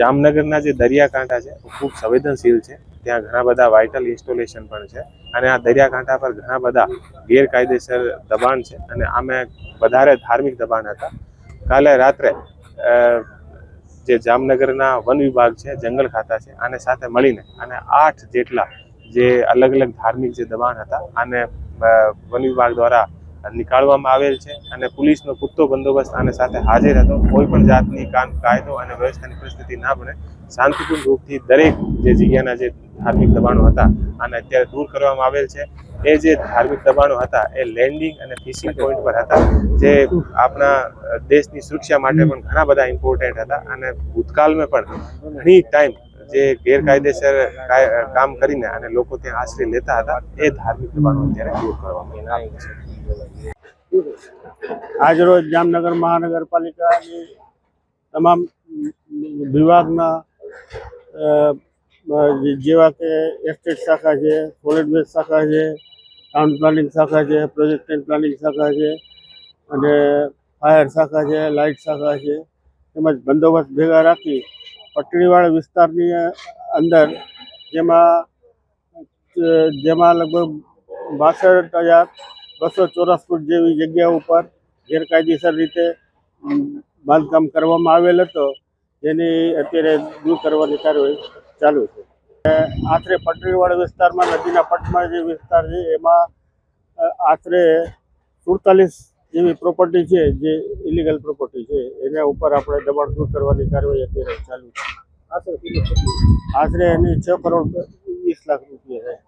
જામનગરના જે દરિયાકાંઠા છે ખૂબ સંવેદનશીલ છે. ત્યાં ઘણા બધા વાઇટલ ઇન્સ્ટોલેશન પણ છે અને આ દરિયાકાંઠા પર ઘણા બધા ગેરકાયદેસર દબાણ છે અને આમે વધારે ધાર્મિક દબાણ હતા. કાલે રાત્રે જે જામનગરના વન વિભાગ છે, જંગલ ખાતા છે, આને સાથે મળીને અને આઠ જેટલા જે અલગ અલગ ધાર્મિક જે દબાણ હતા, આને વન વિભાગ દ્વારા નીકાળવામાં આવેલ છે અને પોલીસનો પૂરતો બંદોબસ્ત આને સાથે હાજર હતો. કોઈ પણ જાતની કાન કાયદો અને વ્યવસ્થાની પરિસ્થિતિ ના બને, શાંતિપૂર્ણ રૂપથી દરેક જે જગ્યાના જે ધાર્મિક દબાણો હતા, આને અત્યારે દૂર કરવામાં આવેલ છે. એ જે ધાર્મિક દબાણો હતા, એ લેન્ડિંગ અને ફિશિંગ પોઈન્ટ પર હતા. જે આપણા દેશની સુરક્ષા માટે પણ ઘણા બધા ઇમ્પોર્ટન્ટ હતા. અને ભૂતકાળમાં પણ ઘણી ટાઈમ જે ગેરકાયદેસર કાય- કામ કરીને અને લોકો ત્યાં આશ્રય લેતા હતા, એ ધાર્મિક દબાણો અત્યારે દૂર કરવામાં આવે છે. આજરોજ જામનગર મહાનગરપાલિકાની તમામ વિભાગના જેવા કે એસ્ટેટ શાખા છે, સોલિડ વેસ્ટ શાખા છે ટાઉન પ્લાનિંગ શાખા છે, પ્રોજેક્ટ પ્લાનિંગ શાખા છે, અને ફાયર શાખા છે, લાઇટ શાખા છે, તેમજ બંદોબસ્ત ભેગા રાખી પટણીવાળા વિસ્તારની અંદર જેમાં જેમાં લગભગ બાસઠ હજાર બસો ચોરસ ફૂટ જેવી જગ્યા ઉપર ગેરકાયદેસર રીતે બાંધકામ કરવામાં આવેલ હતો. જેની અત્યારે દૂર કરવાની કાર્યવાહી ચાલુ છે. આશરે પટરીવાળા વિસ્તારમાં, નદીના પટમાં જે વિસ્તાર છે, એમાં આશરે સુડતાલીસ જેવી પ્રોપર્ટી છે જે ઇલીગલ પ્રોપર્ટી છે એના ઉપર આપણે દબાણ દૂર કરવાની કાર્યવાહી અત્યારે ચાલુ છે? આશરે એની છ કરોડ વીસ લાખ રૂપિયા છે.